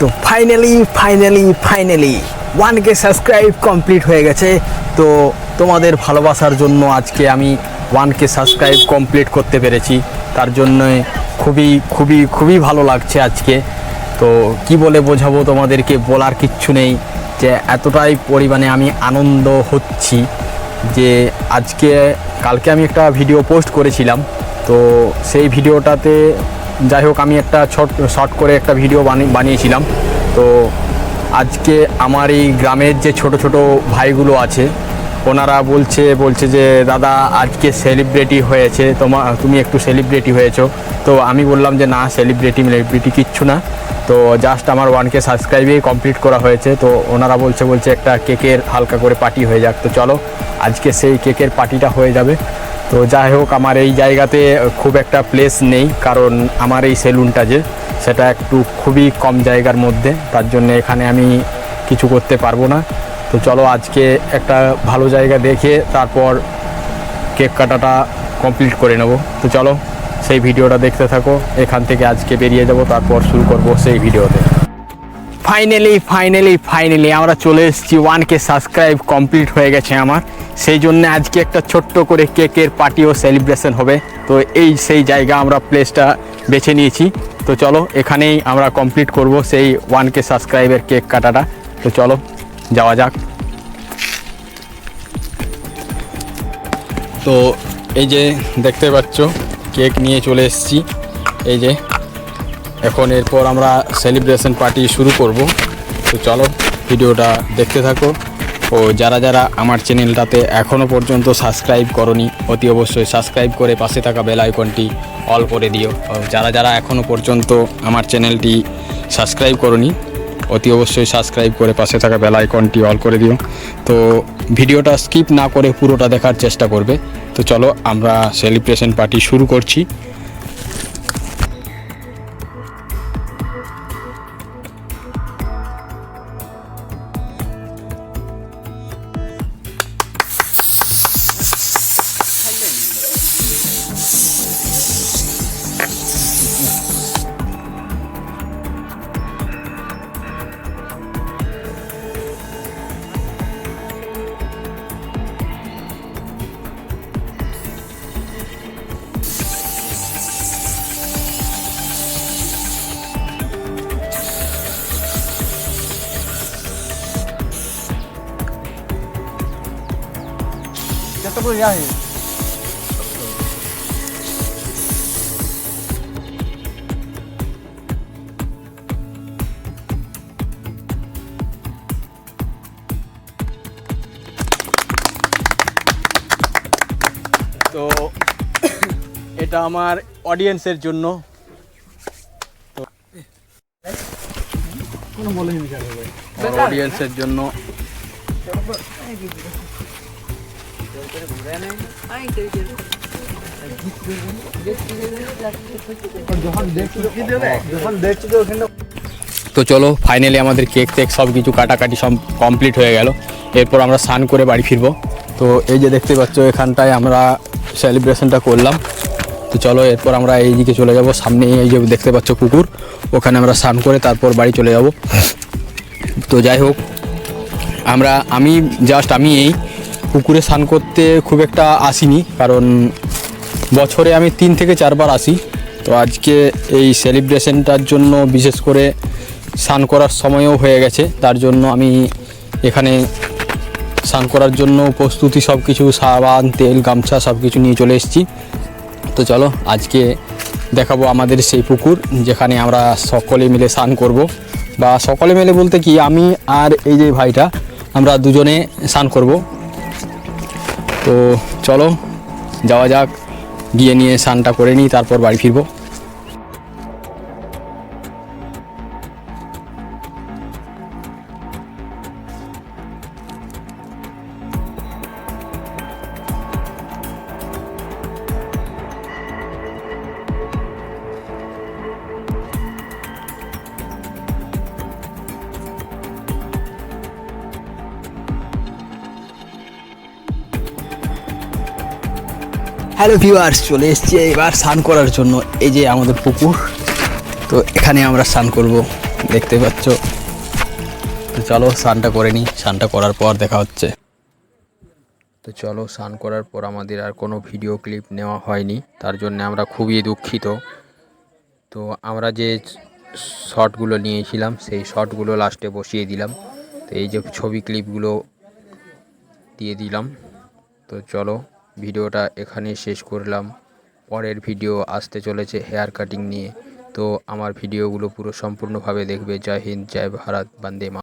তো finally finally finally one K subscribe complete হয়ে গেছে। তো তোমাদের ভালোবাসার জন্য আজকে আমি ওয়ান কে সাবস্ক্রাইব কমপ্লিট করতে পেরেছি। তার জন্য খুবই খুবই খুবই ভালো লাগছে আজকে। তো কি বলে বোঝাবো তোমাদেরকে, বলার কিচ্ছু নেই যে এতটাই পরিমাণে আমি আনন্দ হচ্ছি যে আজকে, কালকে আমি একটা ভিডিও পোস্ট করেছিলাম। তো সেই ভিডিওটাতে যাই হোক, আমি একটা ছোট শর্ট করে একটা ভিডিও বানি- বানিয়েছিলাম। তো আজকে আমার এই গ্রামের যে ছোট ছোট ভাইগুলো আছে, ওনারা বলছে বলছে যে, দাদা, আজকে সেলিব্রিটি হয়েছে তোমার তুমি একটু সেলিব্রিটি হয়েছো। তো আমি বললাম যে, না সেলিব্রিটি মেলিব্রিটি কিচ্ছু না। তো জাস্ট আমার ওয়ানকে সাবস্ক্রাইবেই কমপ্লিট করা হয়েছে। তো ওনারা বলছে বলছে, একটা কেকের হালকা করে পার্টি হয়ে যাক। তো চলো, আজকে সেই কেকের পার্টিটা হয়ে যাবে। তো যাই হোক, আমার এই জায়গাতে খুব একটা প্লেস নেই, কারণ আমার এই সেলুনটা যে, সেটা একটু খুবই কম জায়গার মধ্যে, তার জন্য এখানে আমি কিছু করতে পারব না। তো চলো, আজকে একটা ভালো জায়গা দেখে, তারপর কেক কাটাটা কমপ্লিট করে নেব। তো চলো, সেই ভিডিওটা দেখতে থাকো, এখান থেকে আজকে বেরিয়ে যাব, তারপর শুরু করব সেই ভিডিওতে। ফাইনালি ফাইনালি ফাইনালি আমরা চলে এসেছি। ওয়ান কে সাবস্ক্রাইব কমপ্লিট হয়ে গেছে আমার। সেই জন্য আজকে একটা ছোট্ট করে কেকের পার্টি ও সেলিব্রেশন হবে। তো এই সেই জায়গা আমরা প্লেসটা বেছে নিয়েছি। তো চলো, এখানেই আমরা কমপ্লিট করব সেই ওয়ান কে সাবস্ক্রাইবের কেক কাটাটা। তো চলো, যাওয়া যাক। তো এই যে দেখতে পাচ্ছ কেক নিয়ে চলে এসেছি। এই যে এখন এরপর আমরা সেলিব্রেশন পার্টি শুরু করব। তো চলো ভিডিওটা দেখতে থাকো। ও, যারা যারা আমার চ্যানেলটাতে এখনও পর্যন্ত সাবস্ক্রাইব করনি, অতি অবশ্যই সাবস্ক্রাইব করে পাশে থাকা বেল আইকনটি অল করে দিও। যারা যারা এখনও পর্যন্ত আমার চ্যানেলটি সাবস্ক্রাইব করনি, অতি অবশ্যই সাবস্ক্রাইব করে পাশে থাকা বেল আইকনটি অল করে দিও। তো ভিডিওটা স্কিপ না করে পুরোটা দেখার চেষ্টা করবে। তো চলো আমরা সেলিব্রেশন পার্টি শুরু করছি। তো এটা আমার অডিয়েন্সের জন্য। অডিয়েন্সের জন্য। তো চলো ফাইনালি আমাদের কেক টেক সব কিছু কাটাকাটি সব কমপ্লিট হয়ে গেল। এরপর আমরা স্নান করে বাড়ি ফিরবো। তো এই যে দেখতে পাচ্ছ, এখানটায় আমরা সেলিব্রেশনটা করলাম। তো চলো, এরপর আমরা এই দিকে চলে যাব। সামনে এই যে দেখতে পাচ্ছ পুকুর, ওখানে আমরা স্নান করে তারপর বাড়ি চলে যাব। তো যাই হোক, আমরা, আমি জাস্ট আমি এই পুকুরে স্নান করতে খুব একটা আসিনি, কারণ বছরে আমি তিন থেকে চারবার আসি। তো আজকে এই সেলিব্রেশনটার জন্য বিশেষ করে স্নান করার সময়ও হয়ে গেছে, তার জন্য আমি এখানে স্নান করার জন্য প্রস্তুতি সব কিছু সাবান, তেল, গামছা সব কিছু নিয়ে চলে এসেছি। তো চলো, আজকে দেখাবো আমাদের সেই পুকুর, যেখানে আমরা সকলে মিলে স্নান করব। বা সকলে মিলে বলতে কি, আমি আর এই যে ভাইটা, আমরা দুজনে স্নান করব। তো চলো যাওয়া যাক গিয়ে নিয়ে স্নানটা করে নিই তারপর বাড়ি ফিরবো। হ্যালো ভিউয়ার্স চলে এসেছি এবার স্নান করার জন্য। এই যে আমাদের পুকুর, তো এখানে আমরা স্নান করব, দেখতে পাচ্ছ। তো চলো স্নানটা করে নিই। স্নানটা করার পর দেখা হচ্ছে। তো চলো স্নান করার পর আমাদের আর কোনো ভিডিও ক্লিপ নেওয়া হয়নি। তার জন্য আমরা খুবই দুঃখিত। তো আমরা যে শটগুলো নিয়েছিলাম, সেই শটগুলো লাস্টে বসিয়ে দিলাম। তো এই যে ছবি ক্লিপগুলো দিয়ে দিলাম। তো চলো ভিডিওটা এখানেই শেষ করলাম। পরের ভিডিও আসতে চলেছে হেয়ার কাটিং নিয়ে। তো আমার ভিডিওগুলো পুরো সম্পূর্ণভাবে দেখবে। জয় হিন্দ, জয় ভারত, বন্দে মা